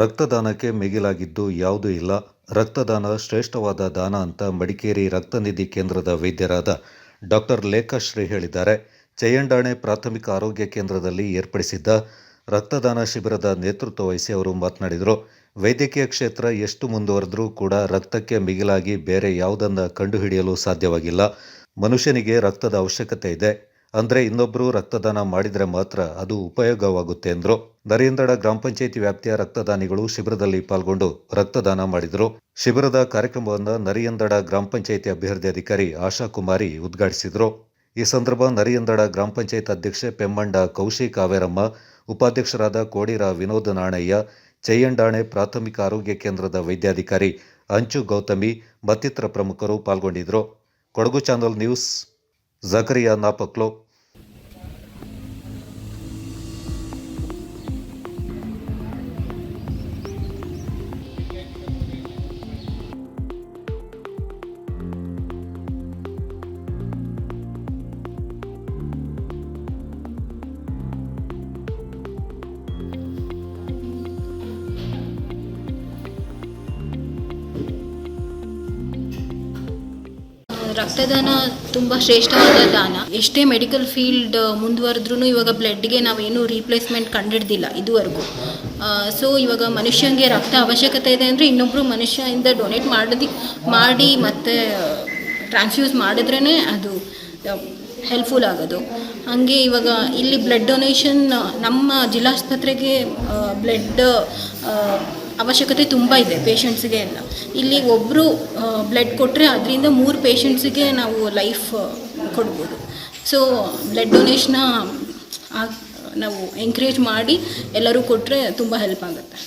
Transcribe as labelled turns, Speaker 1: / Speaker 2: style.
Speaker 1: ರಕ್ತದಾನಕ್ಕೆ ಮಿಗಿಲಾಗಿದ್ದು ಯಾವುದೂ ಇಲ್ಲ. ರಕ್ತದಾನ ಶ್ರೇಷ್ಠವಾದ ದಾನ ಅಂತ ಮಡಿಕೇರಿ ರಕ್ತನಿಧಿ ಕೇಂದ್ರದ ವೈದ್ಯರಾದ ಡಾಕ್ಟರ್ ಲೇಖಾಶ್ರೀ ಹೇಳಿದ್ದಾರೆ. ಚಯಂಡಾಣೆ ಪ್ರಾಥಮಿಕ ಆರೋಗ್ಯ ಕೇಂದ್ರದಲ್ಲಿ ಏರ್ಪಡಿಸಿದ್ದ ರಕ್ತದಾನ ಶಿಬಿರದ ನೇತೃತ್ವ ವಹಿಸಿ ಅವರು ಮಾತನಾಡಿದರು. ವೈದ್ಯಕೀಯ ಕ್ಷೇತ್ರ ಎಷ್ಟು ಮುಂದುವರೆದರೂ ಕೂಡ ರಕ್ತಕ್ಕೆ ಮಿಗಿಲಾಗಿ ಬೇರೆ ಯಾವುದನ್ನು ಕಂಡುಹಿಡಿಯಲು ಸಾಧ್ಯವಾಗಿಲ್ಲ. ಮನುಷ್ಯನಿಗೆ ರಕ್ತದ ಅವಶ್ಯಕತೆ ಇದೆ. ಅಂದರೆ ಇನ್ನೊಬ್ಬರು ರಕ್ತದಾನ ಮಾಡಿದರೆ ಮಾತ್ರ ಅದು ಉಪಯೋಗವಾಗುತ್ತೆ ಎಂದರು ನರೇಂದ್ರಡ ಗ್ರಾಮ ಪಂಚಾಯಿತಿ ವ್ಯಾಪ್ತಿಯ ರಕ್ತದಾನಿಗಳು ಶಿಬಿರದಲ್ಲಿ ಪಾಲ್ಗೊಂಡು ರಕ್ತದಾನ ಮಾಡಿದರು. ಶಿಬಿರದ ಕಾರ್ಯಕ್ರಮವನ್ನು ನರಿಯಂದಡ ಗ್ರಾಮ ಪಂಚಾಯಿತಿ ಅಭಿವೃದ್ಧಿ ಅಧಿಕಾರಿ ಆಶಾ ಕುಮಾರಿ ಉದ್ಘಾಟಿಸಿದರು. ಈ ಸಂದರ್ಭ ನರಿಯಂದಡ ಗ್ರಾಮ ಪಂಚಾಯತ್ ಅಧ್ಯಕ್ಷೆ ಪೆಮ್ಮಂಡ ಕೌಶಿಕ್ ಕಾವೇರಮ್ಮ ಉಪಾಧ್ಯಕ್ಷರಾದ ಕೋಡಿರ ವಿನೋದ ನಾಣಯ್ಯ ಚಯ್ಯಂಡಾಣೆ ಪ್ರಾಥಮಿಕ ಆರೋಗ್ಯ ಕೇಂದ್ರದ ವೈದ್ಯಾಧಿಕಾರಿ ಅಂಚು ಗೌತಮಿ ಮತ್ತಿತರ ಪ್ರಮುಖರು ಪಾಲ್ಗೊಂಡಿದ್ದರು Kodagu channel news Zakariya na poklop
Speaker 2: ರಕ್ತದಾನ ತುಂಬ ಶ್ರೇಷ್ಠವಾದ ದಾನ. ಎಷ್ಟೇ ಮೆಡಿಕಲ್ ಫೀಲ್ಡ್ ಮುಂದುವರೆದ್ರೂ ಇವಾಗ ಬ್ಲಡ್ಗೆ ನಾವೇನು ರೀಪ್ಲೇಸ್ಮೆಂಟ್ ಕಂಡಿಡ್ದಿಲ್ಲ ಇದುವರೆಗೂ. ಸೊ ಇವಾಗ ಮನುಷ್ಯನಿಗೆ ರಕ್ತ ಅವಶ್ಯಕತೆ ಇದೆ ಅಂದರೆ ಇನ್ನೊಬ್ಬರು ಮನುಷ್ಯನಿಂದ ಡೊನೇಟ್ ಮಾಡೋದು, ಮಾಡಿ ಮತ್ತೆ ಟ್ರಾನ್ಸ್ಫ್ಯೂಸ್ ಮಾಡಿದ್ರೇ ಅದು ಹೆಲ್ಪ್ಫುಲ್ ಆಗೋದು. ಹಾಗೆ ಇವಾಗ ಇಲ್ಲಿ ಬ್ಲಡ್ ಡೊನೇಷನ್ ನಮ್ಮ ಜಿಲ್ಲಾಸ್ಪತ್ರೆಗೆ ಬ್ಲಡ್ ಅವಶ್ಯಕತೆ ತುಂಬ ಇದೆ ಪೇಷಂಟ್ಸಿಗೆ ಎಲ್ಲ. ಇಲ್ಲಿ ಒಬ್ಬರು ಬ್ಲಡ್ ಕೊಟ್ಟರೆ ಅದರಿಂದ ಮೂರು ಪೇಷಂಟ್ಸಿಗೆ ನಾವು ಲೈಫ್ ಕೊಡ್ಬೋದು. ಸೊ ಬ್ಲಡ್ ಡೊನೇಷನ್ನ ನಾವು ಎಂಕರೇಜ್ ಮಾಡಿ ಎಲ್ಲರೂ ಕೊಟ್ಟರೆ ತುಂಬ ಹೆಲ್ಪ್ ಆಗುತ್ತೆ.